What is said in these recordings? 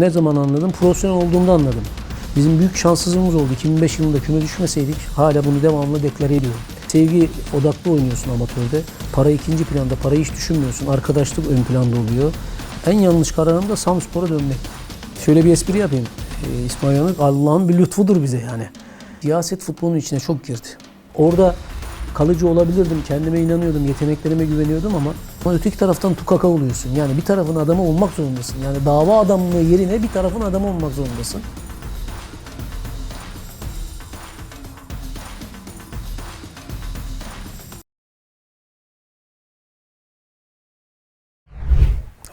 Ne zaman anladım? Profesyonel olduğumda anladım. Bizim büyük şanssızlığımız oldu. 2005 yılında küme düşmeseydik hala bunu devamlı deklare ediyorum. Sevgi odaklı oynuyorsun amatörde. Para ikinci planda, parayı hiç düşünmüyorsun. Arkadaşlık ön planda oluyor. En yanlış kararım da Samspor'a dönmek. Şöyle bir espri yapayım. Yanık Allah'ın bir lütfudur bize yani. Siyaset futbolun içine çok girdi. Orada kalıcı olabilirdim, kendime inanıyordum, yeteneklerime güveniyordum ama ama öteki taraftan tukaka oluyorsun. Yani bir tarafın adamı olmak zorundasın. Yani dava adamlığı yerine bir tarafın adamı olmak zorundasın.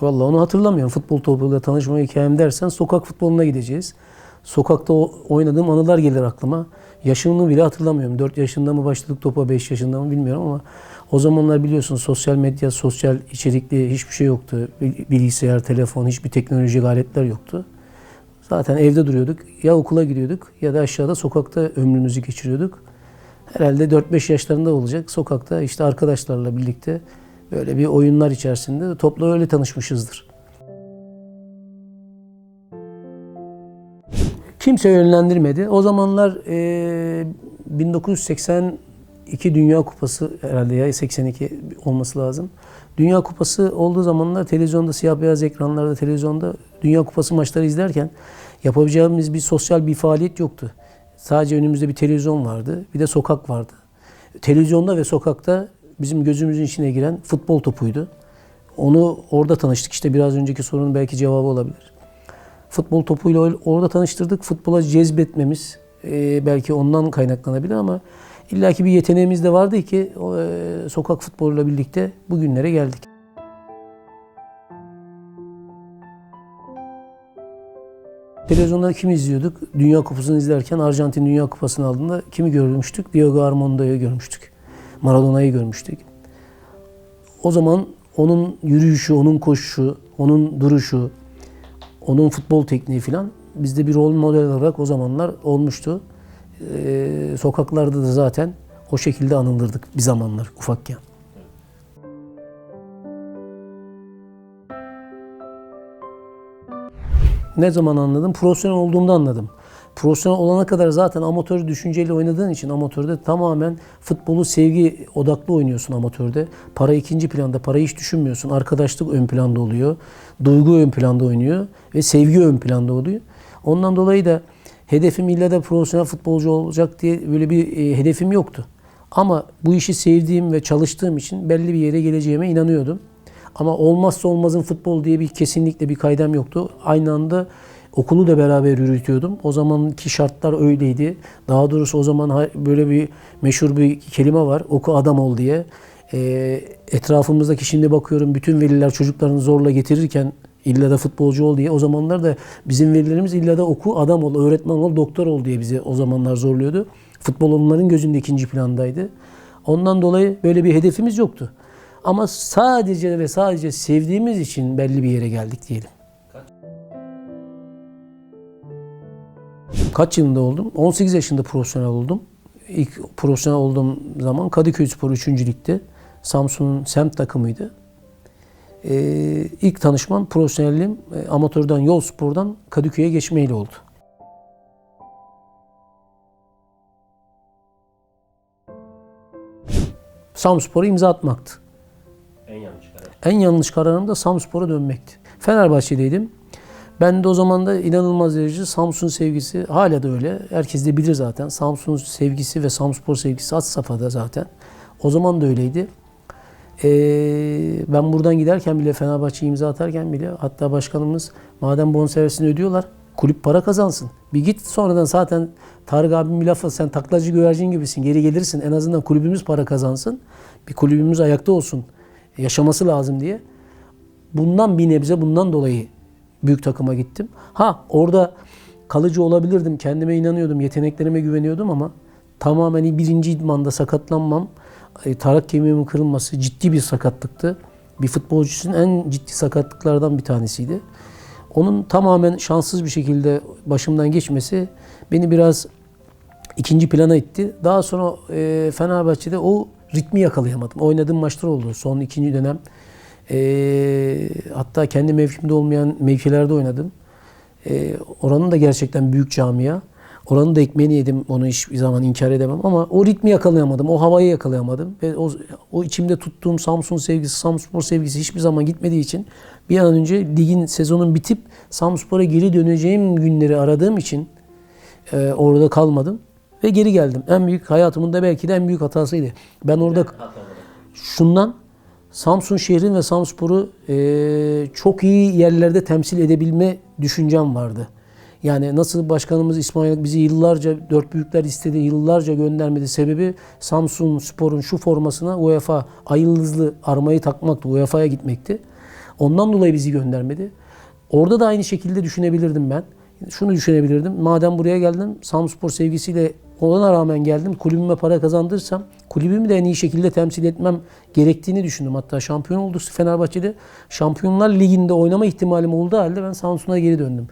Vallahi onu hatırlamıyorum. Futbol topuyla tanışma hikayem dersen sokak futboluna gideceğiz. Sokakta oynadığım anılar gelir aklıma. Yaşını bile hatırlamıyorum. 4 yaşında mı başladık topa, 5 yaşında mı bilmiyorum ama o zamanlar biliyorsun sosyal medya, sosyal içerikli hiçbir şey yoktu. Bil- Bilgisayar, telefon, hiçbir teknolojik aletler yoktu. Zaten evde duruyorduk. Ya okula gidiyorduk ya da aşağıda sokakta ömrümüzü geçiriyorduk. Herhalde 4-5 yaşlarında olacak. Sokakta işte arkadaşlarla birlikte böyle bir oyunlar içerisinde topla öyle tanışmışızdır. Kimse yönlendirmedi. O zamanlar e, 1982 Dünya Kupası herhalde ya 82 olması lazım. Dünya Kupası olduğu zamanlar televizyonda siyah beyaz ekranlarda televizyonda Dünya Kupası maçları izlerken yapabileceğimiz bir sosyal bir faaliyet yoktu. Sadece önümüzde bir televizyon vardı, bir de sokak vardı. Televizyonda ve sokakta bizim gözümüzün içine giren futbol topuydu. Onu orada tanıştık. İşte biraz önceki sorunun belki cevabı olabilir. Futbol topuyla orada tanıştırdık. Futbola cezbetmemiz e, belki ondan kaynaklanabilir ama illaki bir yeteneğimiz de vardı ki e, sokak futboluyla birlikte bugünlere geldik. Televizyonda kimi izliyorduk? Dünya Kupası'nı izlerken Arjantin Dünya Kupası'nı aldığında kimi görmüştük? Diego Armando'yu görmüştük. Maradona'yı görmüştük. O zaman onun yürüyüşü, onun koşuşu, onun duruşu, onun futbol tekniği falan bizde bir rol model olarak o zamanlar olmuştu. Ee, sokaklarda da zaten o şekilde anılırdık bir zamanlar ufakken. Ne zaman anladım? Profesyonel olduğumda anladım. Profesyonel olana kadar zaten amatör düşünceyle oynadığın için amatörde tamamen futbolu sevgi odaklı oynuyorsun amatörde. Para ikinci planda, parayı hiç düşünmüyorsun. Arkadaşlık ön planda oluyor. Duygu ön planda oynuyor ve sevgi ön planda oluyor. Ondan dolayı da hedefim illa da profesyonel futbolcu olacak diye böyle bir e, hedefim yoktu. Ama bu işi sevdiğim ve çalıştığım için belli bir yere geleceğime inanıyordum. Ama olmazsa olmazın futbol diye bir kesinlikle bir kaydem yoktu. Aynı anda okulu da beraber yürütüyordum. O zamanki şartlar öyleydi. Daha doğrusu o zaman böyle bir meşhur bir kelime var. Oku adam ol diye. Ee, etrafımızdaki şimdi bakıyorum bütün veliler çocuklarını zorla getirirken illa da futbolcu ol diye. O zamanlar da bizim velilerimiz illa da oku adam ol, öğretmen ol, doktor ol diye bizi o zamanlar zorluyordu. Futbol onların gözünde ikinci plandaydı. Ondan dolayı böyle bir hedefimiz yoktu. Ama sadece ve sadece sevdiğimiz için belli bir yere geldik diyelim. Kaç yılında oldum? 18 yaşında profesyonel oldum. İlk profesyonel olduğum zaman Kadıköy Spor 3. Lig'de. Samsun'un semt takımıydı. Ee, ilk tanışmam, profesyonelliğim e, amatörden, yol spordan Kadıköy'e geçmeyle oldu. Samspor'a imza atmaktı. En yanlış karar. En yanlış kararım da Samspor'a dönmekti. Fenerbahçe'deydim. Ben de o zaman da inanılmaz derece Samsun sevgisi hala da öyle. Herkes de bilir zaten. Samsun sevgisi ve Samspor sevgisi at safhada zaten. O zaman da öyleydi. Ee, ben buradan giderken bile Fenerbahçe imza atarken bile hatta başkanımız madem bonservisini ödüyorlar kulüp para kazansın. Bir git sonradan zaten Tarık abim bir lafı sen taklacı güvercin gibisin geri gelirsin en azından kulübümüz para kazansın. Bir kulübümüz ayakta olsun yaşaması lazım diye. Bundan bir nebze bundan dolayı büyük takıma gittim. Ha orada kalıcı olabilirdim. Kendime inanıyordum. Yeteneklerime güveniyordum ama tamamen birinci idmanda sakatlanmam. e, Tarak kemiğimin kırılması ciddi bir sakatlıktı. Bir futbolcusun en ciddi sakatlıklardan bir tanesiydi. Onun tamamen şanssız bir şekilde başımdan geçmesi beni biraz ikinci plana itti. Daha sonra e, Fenerbahçe'de o ritmi yakalayamadım. Oynadığım maçlar oldu son ikinci dönem. E, hatta kendi mevkimde olmayan mevkilerde oynadım. E, oranın da gerçekten büyük camia. Oranın da ekmeğini yedim. Onu hiçbir zaman inkar edemem. Ama o ritmi yakalayamadım. O havayı yakalayamadım. Ve o, o içimde tuttuğum Samsun sevgisi, Samspor sevgisi hiçbir zaman gitmediği için bir an önce ligin, sezonun bitip Samspor'a geri döneceğim günleri aradığım için e, orada kalmadım. Ve geri geldim. En büyük hayatımın da belki de en büyük hatasıydı. Ben orada şundan Samsun şehrin ve Samspor'u e, çok iyi yerlerde temsil edebilme düşüncem vardı. Yani nasıl başkanımız İsmail bizi yıllarca dört büyükler istedi, yıllarca göndermedi. Sebebi Samsun Spor'un şu formasına UEFA ay yıldızlı armayı takmaktı, UEFA'ya gitmekti. Ondan dolayı bizi göndermedi. Orada da aynı şekilde düşünebilirdim ben. Şunu düşünebilirdim. Madem buraya geldim, Samspor sevgisiyle ona rağmen geldim. Kulübüme para kazandırsam kulübümü de en iyi şekilde temsil etmem gerektiğini düşündüm. Hatta şampiyon olduk Fenerbahçe'de. Şampiyonlar Ligi'nde oynama ihtimalim olduğu halde ben Samsun'a geri döndüm.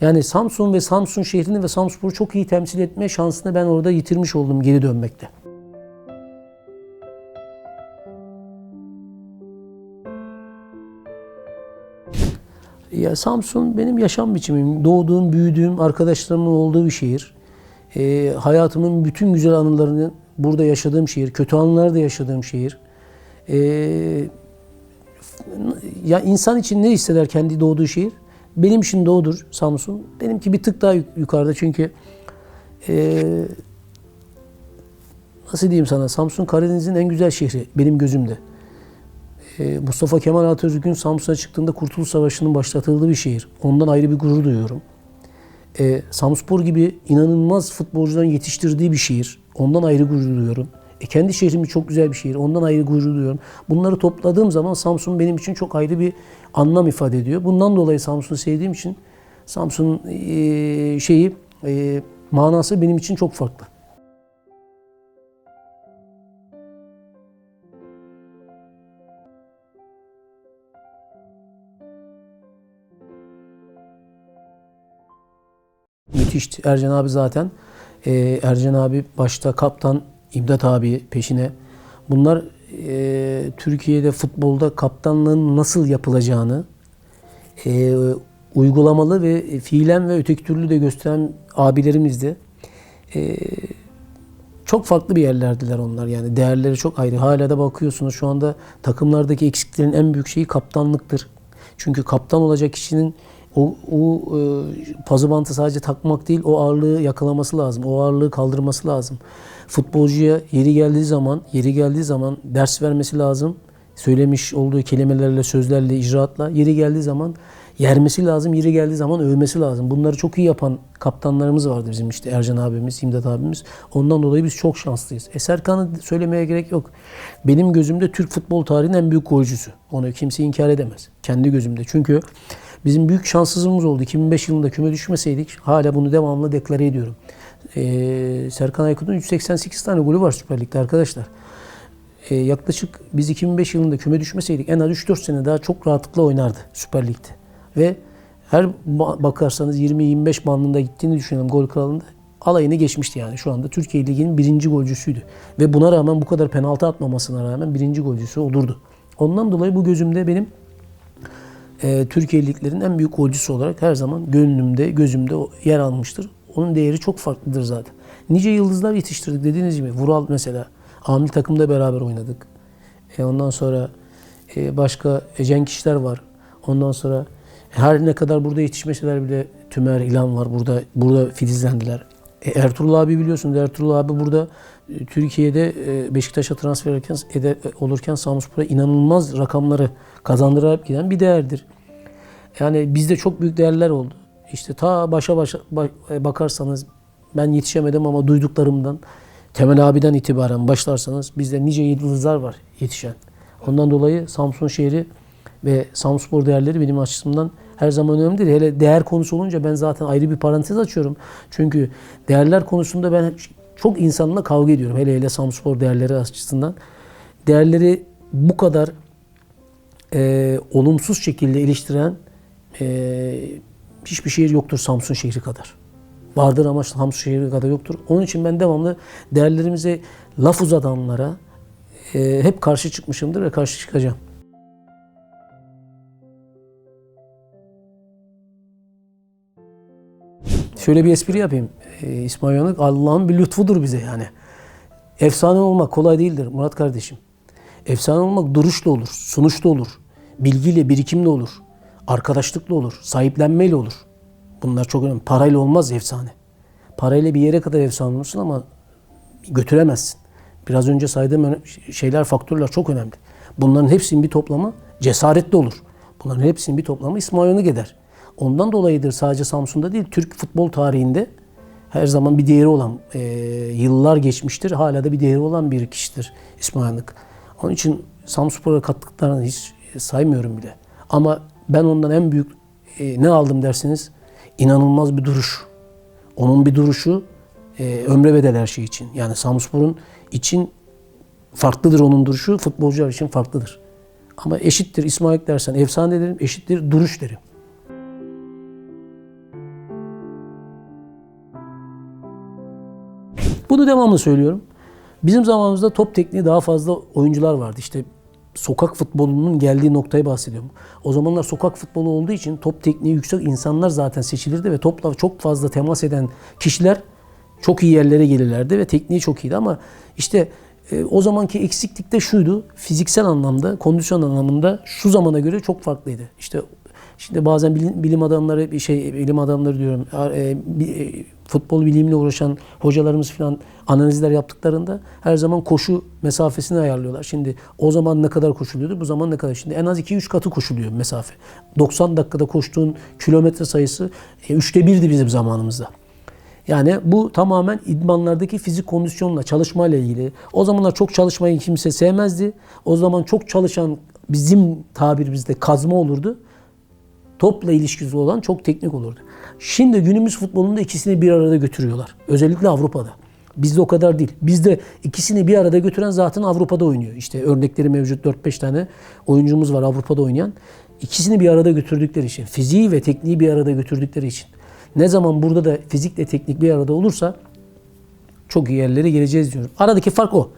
Yani Samsun ve Samsun şehrini ve Samspor'u çok iyi temsil etme şansını ben orada yitirmiş oldum geri dönmekte. Ya Samsun benim yaşam biçimim. Doğduğum, büyüdüğüm, arkadaşlarımın olduğu bir şehir. Ee, hayatımın bütün güzel anılarını burada yaşadığım şehir. Kötü anıları da yaşadığım şehir. Ee, ya insan için ne hisseder kendi doğduğu şehir? Benim için doğudur Samsun. Benimki bir tık daha yuk- yukarıda çünkü ee, nasıl diyeyim sana Samsun Karadeniz'in en güzel şehri benim gözümde. Ee, Mustafa Kemal Atatürk'ün Samsun'a çıktığında Kurtuluş Savaşı'nın başlatıldığı bir şehir. Ondan ayrı bir gurur duyuyorum. Ee, Samspor gibi inanılmaz futbolcuların yetiştirdiği bir şehir. Ondan ayrı gurur duyuyorum. E, kendi şehrimiz çok güzel bir şehir. Ondan ayrı gurur duyuyorum. Bunları topladığım zaman Samsun benim için çok ayrı bir anlam ifade ediyor. Bundan dolayı Samsun'u sevdiğim için Samsun'un e, şeyi e, manası benim için çok farklı. Müthişti. Ercan abi zaten. Ee, Ercan abi başta kaptan, İmdat abi peşine. Bunlar e, Türkiye'de futbolda kaptanlığın nasıl yapılacağını e, uygulamalı ve fiilen ve öteki türlü de gösteren abilerimizdi. E, çok farklı bir yerlerdiler onlar yani değerleri çok ayrı. Hala da bakıyorsunuz şu anda takımlardaki eksiklerin en büyük şeyi kaptanlıktır. Çünkü kaptan olacak kişinin o, o e, pazı bantı sadece takmak değil, o ağırlığı yakalaması lazım. O ağırlığı kaldırması lazım. Futbolcuya yeri geldiği zaman, yeri geldiği zaman ders vermesi lazım. Söylemiş olduğu kelimelerle, sözlerle, icraatla yeri geldiği zaman yermesi lazım, yeri geldiği zaman övmesi lazım. Bunları çok iyi yapan kaptanlarımız vardı bizim işte Ercan abimiz, İmdat abimiz. Ondan dolayı biz çok şanslıyız. E Serkan'ı söylemeye gerek yok. Benim gözümde Türk futbol tarihinin en büyük golcüsü. Onu kimse inkar edemez. Kendi gözümde. Çünkü bizim büyük şanssızlığımız oldu. 2005 yılında küme düşmeseydik hala bunu devamlı deklare ediyorum. Ee, Serkan Aykut'un 188 tane golü var Süper Lig'de arkadaşlar. Ee, yaklaşık biz 2005 yılında küme düşmeseydik en az 3-4 sene daha çok rahatlıkla oynardı Süper Lig'de. Ve her ba- bakarsanız 20-25 bandında gittiğini düşünelim gol kralında. Alayını geçmişti yani. Şu anda Türkiye Ligi'nin birinci golcüsüydü. Ve buna rağmen bu kadar penaltı atmamasına rağmen birinci golcüsü olurdu. Ondan dolayı bu gözümde benim e, Türkiye liglerinin en büyük golcüsü olarak her zaman gönlümde, gözümde yer almıştır. Onun değeri çok farklıdır zaten. Nice yıldızlar yetiştirdik dediğiniz gibi. Vural mesela. Amil takımda beraber oynadık. E, ondan sonra e, başka e, Cenk İşler var. Ondan sonra her ne kadar burada yetişmeseler bile Tümer İlhan var. Burada burada filizlendiler. E, Ertuğrul abi biliyorsunuz. Ertuğrul abi burada e, Türkiye'de e, Beşiktaş'a transfer ederken, ede, olurken Samspor'a inanılmaz rakamları kazandırarak giden bir değerdir. Yani bizde çok büyük değerler oldu. İşte ta başa başa ba- e, bakarsanız ben yetişemedim ama duyduklarımdan Temel abiden itibaren başlarsanız bizde nice yıldızlar var yetişen. Ondan dolayı Samsun şehri ve Samspor değerleri benim açımdan her zaman önemlidir. Hele değer konusu olunca ben zaten ayrı bir parantez açıyorum. Çünkü değerler konusunda ben çok insanla kavga ediyorum. Hele hele Samspor değerleri açısından. Değerleri bu kadar e, olumsuz şekilde eleştiren e, hiçbir şehir yoktur Samsun şehri kadar. Vardır ama Samsun şehri kadar yoktur. Onun için ben devamlı değerlerimize laf uzatanlara e, hep karşı çıkmışımdır ve karşı çıkacağım. Şöyle bir espri yapayım. Ee, İsmail Yanık Allah'ın bir lütfudur bize yani. Efsane olmak kolay değildir Murat kardeşim. Efsane olmak duruşla olur, sunuşla olur, bilgiyle, birikimle olur, arkadaşlıkla olur, sahiplenmeyle olur. Bunlar çok önemli. Parayla olmaz efsane. Parayla bir yere kadar efsane olursun ama götüremezsin. Biraz önce saydığım şeyler, faktörler çok önemli. Bunların hepsinin bir toplamı cesaretli olur. Bunların hepsinin bir toplamı İsmail Yanık eder. Ondan dolayıdır sadece Samsun'da değil, Türk futbol tarihinde her zaman bir değeri olan, e, yıllar geçmiştir, hala da bir değeri olan bir kişidir İsmail Yanık. Onun için Samsunspor'a kattıklarını hiç saymıyorum bile. Ama ben ondan en büyük e, ne aldım derseniz inanılmaz bir duruş. Onun bir duruşu e, ömre bedel her şey için. Yani Samspor'un için farklıdır onun duruşu, futbolcular için farklıdır. Ama eşittir İsmail dersen efsane derim, eşittir duruş derim. Bunu devamlı söylüyorum. Bizim zamanımızda top tekniği daha fazla oyuncular vardı. İşte sokak futbolunun geldiği noktayı bahsediyorum. O zamanlar sokak futbolu olduğu için top tekniği yüksek insanlar zaten seçilirdi ve topla çok fazla temas eden kişiler çok iyi yerlere gelirlerdi ve tekniği çok iyiydi ama işte e, o zamanki eksiklik de şuydu. Fiziksel anlamda, kondisyon anlamında şu zamana göre çok farklıydı. İşte Şimdi bazen bilim, adamları bir şey bilim adamları diyorum e, e, futbol bilimle uğraşan hocalarımız falan analizler yaptıklarında her zaman koşu mesafesini ayarlıyorlar. Şimdi o zaman ne kadar koşuluyordu? Bu zaman ne kadar? Şimdi en az 2-3 katı koşuluyor mesafe. 90 dakikada koştuğun kilometre sayısı e, üçte birdi bizim zamanımızda. Yani bu tamamen idmanlardaki fizik kondisyonla, çalışmayla ilgili. O zamanlar çok çalışmayı kimse sevmezdi. O zaman çok çalışan bizim tabirimizde kazma olurdu topla ilişkisi olan çok teknik olurdu. Şimdi günümüz futbolunda ikisini bir arada götürüyorlar. Özellikle Avrupa'da. Bizde o kadar değil. Bizde ikisini bir arada götüren zaten Avrupa'da oynuyor. İşte örnekleri mevcut 4-5 tane oyuncumuz var Avrupa'da oynayan. İkisini bir arada götürdükleri için, fiziği ve tekniği bir arada götürdükleri için. Ne zaman burada da fizikle teknik bir arada olursa çok iyi yerlere geleceğiz diyorum. Aradaki fark o.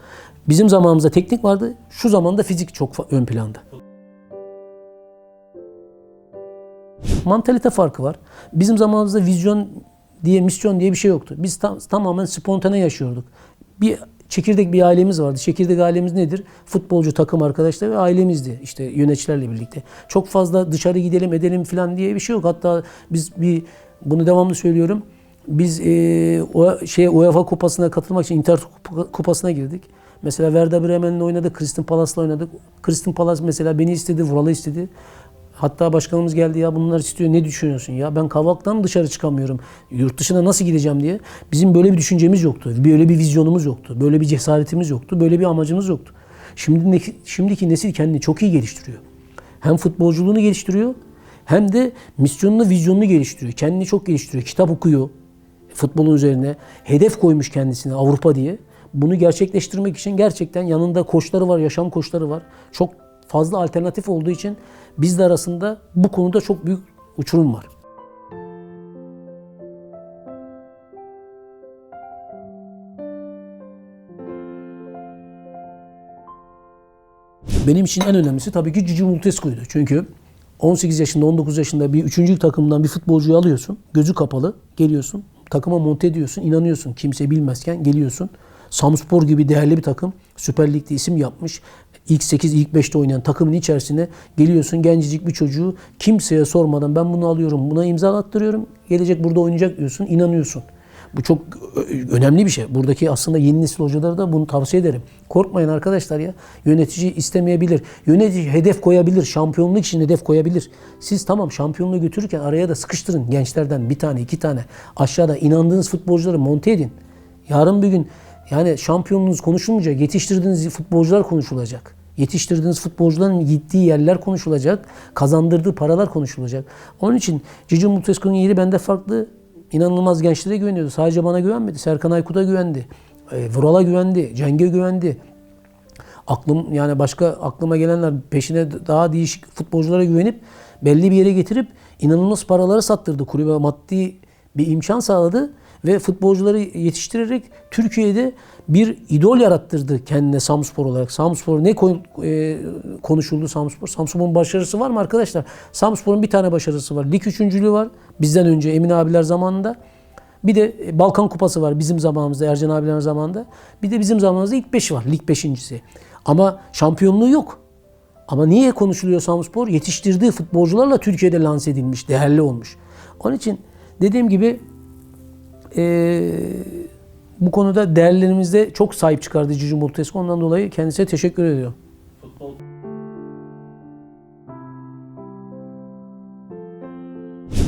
Bizim zamanımızda teknik vardı, şu zamanda fizik çok ön planda. Mantalite farkı var. Bizim zamanımızda vizyon diye, misyon diye bir şey yoktu. Biz tam, tamamen spontane yaşıyorduk. Bir çekirdek bir ailemiz vardı. Çekirdek ailemiz nedir? Futbolcu, takım arkadaşlar ve ailemizdi. İşte yöneticilerle birlikte. Çok fazla dışarı gidelim edelim falan diye bir şey yok. Hatta biz bir bunu devamlı söylüyorum. Biz e, o şey UEFA kupasına katılmak için Inter Kupa- kupasına girdik. Mesela Werder Bremen'le oynadık, Crystal Palace'la oynadık. Crystal Palace mesela beni istedi, Vural'ı istedi. Hatta başkanımız geldi ya bunlar istiyor ne düşünüyorsun ya ben Kavak'tan dışarı çıkamıyorum. Yurt dışına nasıl gideceğim diye. Bizim böyle bir düşüncemiz yoktu. Böyle bir vizyonumuz yoktu. Böyle bir cesaretimiz yoktu. Böyle bir amacımız yoktu. Şimdi şimdiki nesil kendini çok iyi geliştiriyor. Hem futbolculuğunu geliştiriyor hem de misyonunu, vizyonunu geliştiriyor. Kendini çok geliştiriyor. Kitap okuyor futbolun üzerine. Hedef koymuş kendisine Avrupa diye. Bunu gerçekleştirmek için gerçekten yanında koçları var, yaşam koçları var. Çok fazla alternatif olduğu için bizle arasında bu konuda çok büyük uçurum var. Benim için en önemlisi tabii ki Cici Multescu'ydu. Çünkü 18 yaşında, 19 yaşında bir üçüncü takımdan bir futbolcuyu alıyorsun. Gözü kapalı geliyorsun. Takıma monte ediyorsun. inanıyorsun. Kimse bilmezken geliyorsun. Samspor gibi değerli bir takım. Süper Lig'de isim yapmış. İlk 8, ilk 5'te oynayan takımın içerisine geliyorsun. Gencecik bir çocuğu kimseye sormadan ben bunu alıyorum. Buna imza attırıyorum. Gelecek burada oynayacak diyorsun. inanıyorsun. Bu çok önemli bir şey. Buradaki aslında yeni nesil hocalara da bunu tavsiye ederim. Korkmayın arkadaşlar ya. Yönetici istemeyebilir. Yönetici hedef koyabilir. Şampiyonluk için hedef koyabilir. Siz tamam şampiyonluğu götürürken araya da sıkıştırın. Gençlerden bir tane iki tane aşağıda inandığınız futbolcuları monte edin. Yarın bir gün yani şampiyonluğunuz konuşulmayacak. Yetiştirdiğiniz futbolcular konuşulacak. Yetiştirdiğiniz futbolcuların gittiği yerler konuşulacak. Kazandırdığı paralar konuşulacak. Onun için Cici Multescu'nun yeri bende farklı. İnanılmaz gençlere güveniyordu. Sadece bana güvenmedi. Serkan Aykut'a güvendi. E, Vural'a güvendi. Ceng'e güvendi. Aklım yani başka aklıma gelenler peşine daha değişik futbolculara güvenip belli bir yere getirip inanılmaz paraları sattırdı. Kulübe maddi bir imkan sağladı ve futbolcuları yetiştirerek Türkiye'de bir idol yarattırdı kendine Samspor olarak. Samspor ne e, konuşuldu Samspor? Samspor'un başarısı var mı arkadaşlar? Samspor'un bir tane başarısı var. Lig üçüncülüğü var. Bizden önce Emin abiler zamanında. Bir de e, Balkan Kupası var bizim zamanımızda, Ercan abilerin zamanında. Bir de bizim zamanımızda ilk 5 var, lig beşincisi. Ama şampiyonluğu yok. Ama niye konuşuluyor Samspor? Yetiştirdiği futbolcularla Türkiye'de lanse edilmiş, değerli olmuş. Onun için dediğim gibi eee, bu konuda değerlerimizde çok sahip çıkardı Cici Multesco. Ondan dolayı kendisine teşekkür ediyorum.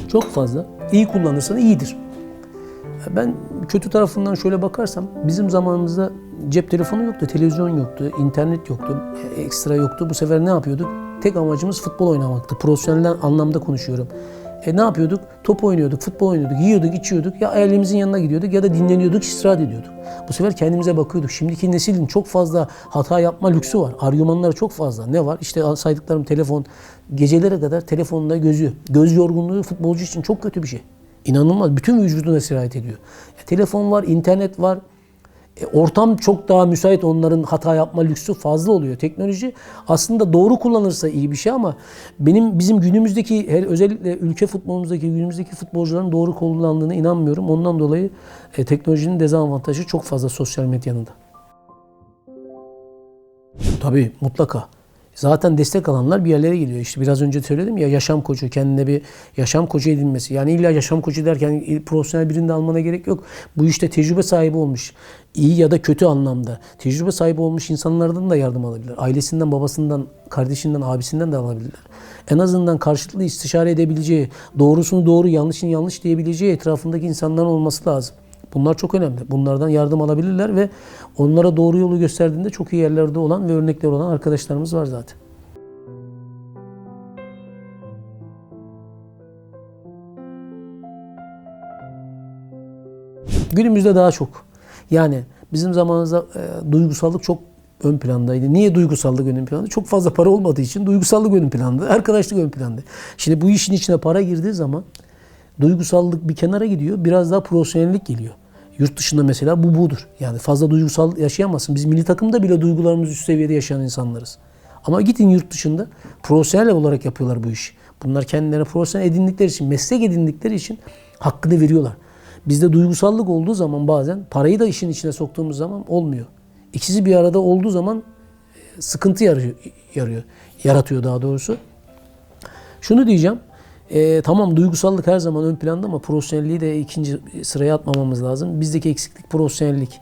Çok fazla. İyi kullanırsan iyidir. Ben kötü tarafından şöyle bakarsam bizim zamanımızda cep telefonu yoktu, televizyon yoktu, internet yoktu, ekstra yoktu. Bu sefer ne yapıyorduk? Tek amacımız futbol oynamaktı. Profesyonel anlamda konuşuyorum. E ne yapıyorduk? Top oynuyorduk, futbol oynuyorduk, yiyorduk, içiyorduk. Ya ailemizin yanına gidiyorduk ya da dinleniyorduk, istirahat ediyorduk. Bu sefer kendimize bakıyorduk. Şimdiki neslin çok fazla hata yapma lüksü var. Argümanları çok fazla. Ne var? İşte saydıklarım telefon. Gecelere kadar telefonda gözü. Göz yorgunluğu futbolcu için çok kötü bir şey. İnanılmaz. Bütün vücuduna sirayet ediyor. E, telefon var, internet var. E, ortam çok daha müsait onların hata yapma lüksü fazla oluyor. Teknoloji aslında doğru kullanırsa iyi bir şey ama benim bizim günümüzdeki her özellikle ülke futbolumuzdaki günümüzdeki futbolcuların doğru kullandığına inanmıyorum. Ondan dolayı e, teknolojinin dezavantajı çok fazla sosyal medyanın da. Tabii mutlaka. Zaten destek alanlar bir yerlere geliyor. İşte biraz önce söyledim ya yaşam koçu, kendine bir yaşam koçu edinmesi. Yani illa yaşam koçu derken profesyonel birini de almana gerek yok. Bu işte tecrübe sahibi olmuş, iyi ya da kötü anlamda tecrübe sahibi olmuş insanlardan da yardım alabilirler. Ailesinden, babasından, kardeşinden, abisinden de alabilirler. En azından karşılıklı istişare edebileceği, doğrusunu doğru, yanlışını yanlış diyebileceği etrafındaki insanların olması lazım. Bunlar çok önemli. Bunlardan yardım alabilirler ve onlara doğru yolu gösterdiğinde çok iyi yerlerde olan ve örnekler olan arkadaşlarımız var zaten. Günümüzde daha çok. Yani bizim zamanımızda e, duygusallık çok ön plandaydı. Niye duygusallık ön planda? Çok fazla para olmadığı için duygusallık ön planda, arkadaşlık ön planda. Şimdi bu işin içine para girdiği zaman duygusallık bir kenara gidiyor. Biraz daha profesyonellik geliyor. Yurt dışında mesela bu budur. Yani fazla duygusal yaşayamazsın. Biz milli takımda bile duygularımız üst seviyede yaşayan insanlarız. Ama gidin yurt dışında profesyonel olarak yapıyorlar bu işi. Bunlar kendilerine profesyonel edindikleri için, meslek edindikleri için hakkını veriyorlar. Bizde duygusallık olduğu zaman bazen parayı da işin içine soktuğumuz zaman olmuyor. İkisi bir arada olduğu zaman e, sıkıntı yarıyor, yarıyor yaratıyor daha doğrusu. Şunu diyeceğim. E, tamam duygusallık her zaman ön planda ama profesyonelliği de ikinci sıraya atmamamız lazım. Bizdeki eksiklik profesyonellik.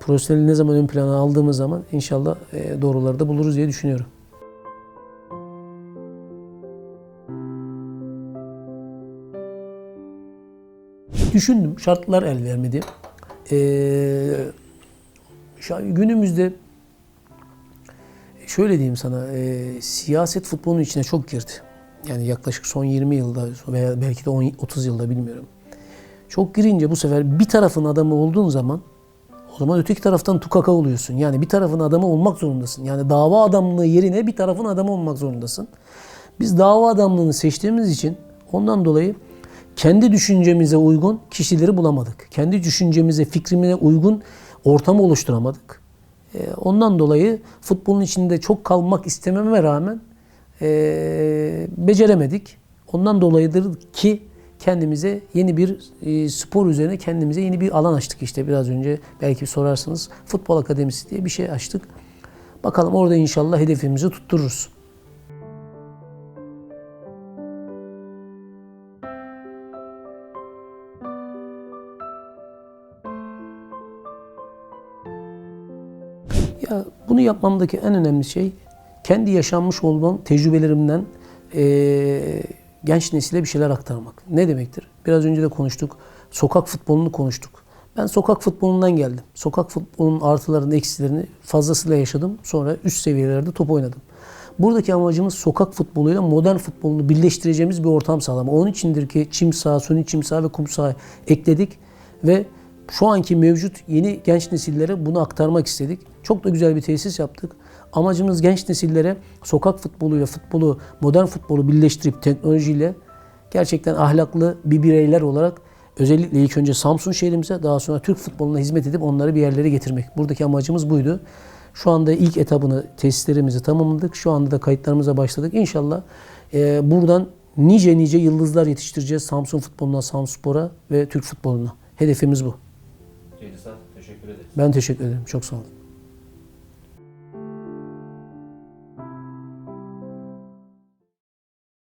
Profesyonelliği ne zaman ön plana aldığımız zaman inşallah e, doğruları da buluruz diye düşünüyorum. Düşündüm. Şartlar el vermedi. Ee, günümüzde şöyle diyeyim sana, e, siyaset futbolun içine çok girdi. Yani yaklaşık son 20 yılda veya belki de 10, 30 yılda bilmiyorum. Çok girince bu sefer bir tarafın adamı olduğun zaman o zaman öteki taraftan tukaka oluyorsun. Yani bir tarafın adamı olmak zorundasın. Yani dava adamlığı yerine bir tarafın adamı olmak zorundasın. Biz dava adamlığını seçtiğimiz için ondan dolayı kendi düşüncemize uygun kişileri bulamadık. Kendi düşüncemize, fikrimize uygun ortamı oluşturamadık. Ee, Ondan dolayı futbolun içinde çok kalmak istememe rağmen ee, beceremedik. Ondan dolayıdır ki kendimize yeni bir e, spor üzerine kendimize yeni bir alan açtık işte biraz önce belki sorarsınız futbol akademisi diye bir şey açtık. Bakalım orada inşallah hedefimizi tuttururuz. Ya bunu yapmamdaki en önemli şey kendi yaşanmış olduğum tecrübelerimden eee, genç nesile bir şeyler aktarmak. Ne demektir? Biraz önce de konuştuk. Sokak futbolunu konuştuk. Ben sokak futbolundan geldim. Sokak futbolunun artılarını, eksilerini fazlasıyla yaşadım. Sonra üst seviyelerde top oynadım. Buradaki amacımız sokak futboluyla modern futbolunu birleştireceğimiz bir ortam sağlamak. Onun içindir ki çim saha, suni çim saha ve kum saha ekledik ve şu anki mevcut yeni genç nesillere bunu aktarmak istedik. Çok da güzel bir tesis yaptık. Amacımız genç nesillere sokak futboluyla futbolu, modern futbolu birleştirip teknolojiyle gerçekten ahlaklı bir bireyler olarak özellikle ilk önce Samsun şehrimize daha sonra Türk futboluna hizmet edip onları bir yerlere getirmek. Buradaki amacımız buydu. Şu anda ilk etabını, tesislerimizi tamamladık. Şu anda da kayıtlarımıza başladık. İnşallah e, buradan nice nice yıldızlar yetiştireceğiz Samsun futboluna, Samspor'a ve Türk futboluna. Hedefimiz bu. Celisat teşekkür ederiz. Ben teşekkür ederim. Çok sağ olun.